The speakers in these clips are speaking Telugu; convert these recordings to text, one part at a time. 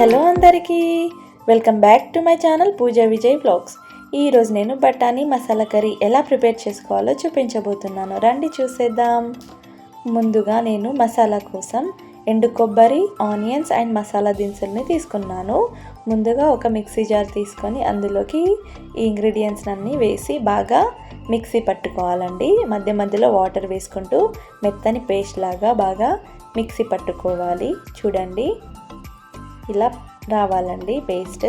హలో అందరికీ. Welcome back to my channel Pooja Vijay vlogs. ఈరోజు నేను బఠానీ మసాలా కర్రీ ఎలా ప్రిపేర్ చేసుకోవాలో చూపించబోతున్నాను. రండి చూసేద్దాం. ముందుగా నేను మసాలా కోసం ఎండు కొబ్బరి ఆనియన్స్ అండ్ మసాలా దినుసుల్ని తీసుకున్నాను. ముందుగా ఒక మిక్సీ జార్ తీసుకొని అందులోకి ఈ ఇంగ్రీడియంట్స్ అన్నీ వేసి బాగా మిక్సీ పట్టుకోవాలండి. మధ్య మధ్యలో వాటర్ వేసుకుంటూ మెత్తని పేస్ట్ లాగా బాగా మిక్సీ పట్టుకోవాలి. చూడండి. ఇలా రావాలండి పేస్ట్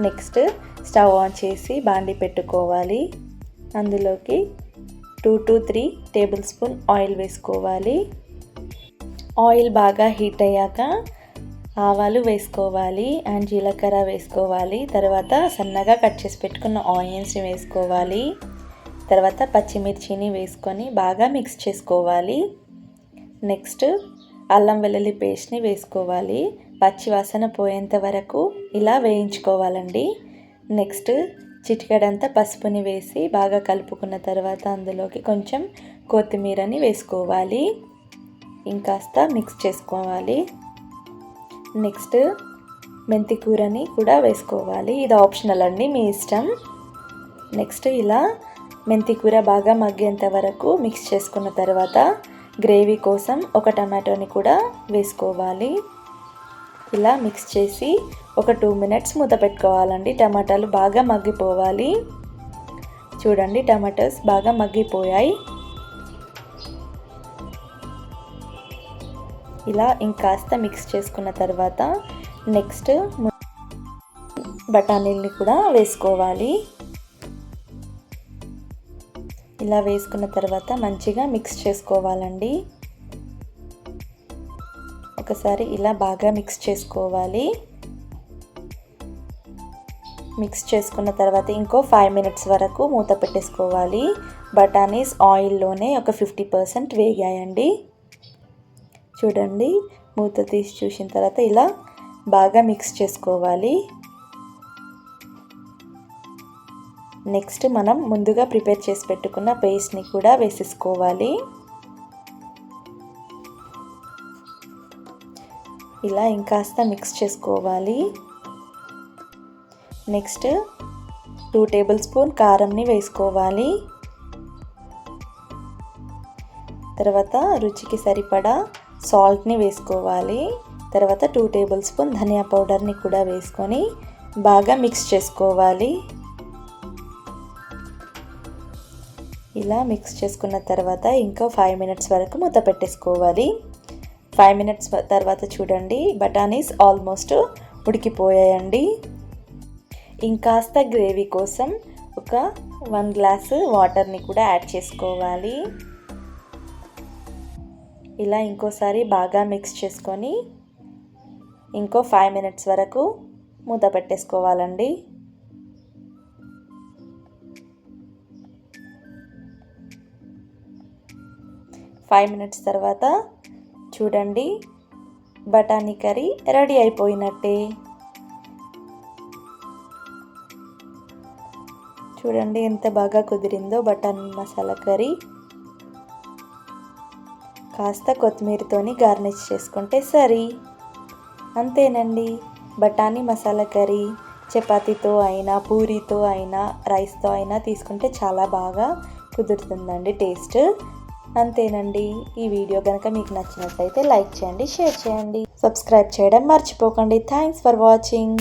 నెక్స్ట్ స్టవ్ ఆన్ చేసి బాండి పెట్టుకోవాలి. అందులోకి two to three tablespoon oil వేసుకోవాలి. ఆయిల్ బాగా హీట్ అయ్యాక ఆవాలు వేసుకోవాలి అండ్ జీలకర్ర వేసుకోవాలి. తర్వాత సన్నగా కట్ చేసి పెట్టుకున్న ఆనియన్స్ని వేసుకోవాలి. తర్వాత పచ్చిమిర్చిని వేసుకొని బాగా మిక్స్ చేసుకోవాలి. నెక్స్ట్ అల్లం వెల్లుల్లి పేస్ట్ని వేసుకోవాలి. పచ్చివాసన పోయేంత వరకు ఇలా వేయించుకోవాలండి. నెక్స్ట్ చిటికెడంతా పసుపుని వేసి బాగా కలుపుకున్న తర్వాత అందులోకి కొంచెం కొత్తిమీరని వేసుకోవాలి. ఇంకాస్త మిక్స్ చేసుకోవాలి. నెక్స్ట్ మెంతి కూరని కూడా వేసుకోవాలి. ఇది ఆప్షనల్ అండి మీ ఇష్టం. నెక్స్ట్ ఇలా మెంతి కూర బాగా మగ్గేంత వరకు మిక్స్ చేసుకున్న తర్వాత గ్రేవీ కోసం ఒక టమాటోని కూడా వేసుకోవాలి. ఇలా మిక్స్ చేసి ఒక టూ మినిట్స్ మూత పెట్టుకోవాలండి. టమాటాలు బాగా మగ్గిపోవాలి. చూడండి టమాటోస్ బాగా మగ్గిపోయాయి. ఇలా ఇంకాస్త మిక్స్ చేసుకున్న తర్వాత నెక్స్ట్ బఠానీల్ని కూడా వేసుకోవాలి. ఇలా వేసుకున్న తర్వాత మంచిగా మిక్స్ చేసుకోవాలండి. ఒకసారి ఇలా బాగా మిక్స్ చేసుకోవాలి. మిక్స్ చేసుకున్న తర్వాత ఇంకో ఫైవ్ మినిట్స్ వరకు మూత పెట్టేసుకోవాలి. బఠానీస్ ఆయిల్లోనే ఒక ఫిఫ్టీ పర్సెంట్ వేగాయండి. చూడండి మూత తీసి చూసిన తర్వాత ఇలా బాగా మిక్స్ చేసుకోవాలి. నెక్స్ట్ మనం ముందుగా ప్రిపేర్ చేసి పెట్టుకున్న పేస్ట్ని కూడా వేసేసుకోవాలి. ఇలా ఇంకాస్త మిక్స్ చేసుకోవాలి. నెక్స్ట్ టూ టేబుల్ స్పూన్ కారంని వేసుకోవాలి. తర్వాత రుచికి సరిపడా సాల్ట్ని వేసుకోవాలి. తర్వాత టూ టేబుల్ స్పూన్ ధనియా పౌడర్ని కూడా వేసుకొని బాగా మిక్స్ చేసుకోవాలి. ఇలా మిక్స్ చేసుకున్న తర్వాత ఇంకా ఫైవ్ మినిట్స్ వరకు మూత పెట్టేసుకోవాలి. ఫైవ్ మినిట్స్ తర్వాత చూడండి బఠానీస్ ఆల్మోస్ట్ ఉడికిపోయాయండి. ఇంకాస్త గ్రేవీ కోసం ఒక వన్ గ్లాసు వాటర్ని కూడా యాడ్ చేసుకోవాలి. ఇలా ఇంకోసారి బాగా మిక్స్ చేసుకొని ఇంకో ఫైవ్ మినిట్స్ వరకు మూత పెట్టేసుకోవాలండి. ఫైవ్ మినిట్స్ తర్వాత చూడండి బఠానీ కర్రీ రెడీ అయిపోయినట్టే. చూడండి ఎంత బాగా కుదిరిందో బఠానీ మసాలా కర్రీ. కాస్త కొత్తిమీరతోని గార్నిష్ చేసుకుంటే సరి. అంతేనండి బఠానీ మసాలా కర్రీ చపాతీతో అయినా పూరీతో అయినా రైస్తో అయినా తీసుకుంటే చాలా బాగా కుదురుతుందండి టేస్ట్. అంతేనండి. ఈ వీడియో కనుక మీకు నచ్చినట్లయితే లైక్ చేయండి షేర్ చేయండి సబ్స్క్రైబ్ చేయడం మర్చిపోకండి. Thanks for watching.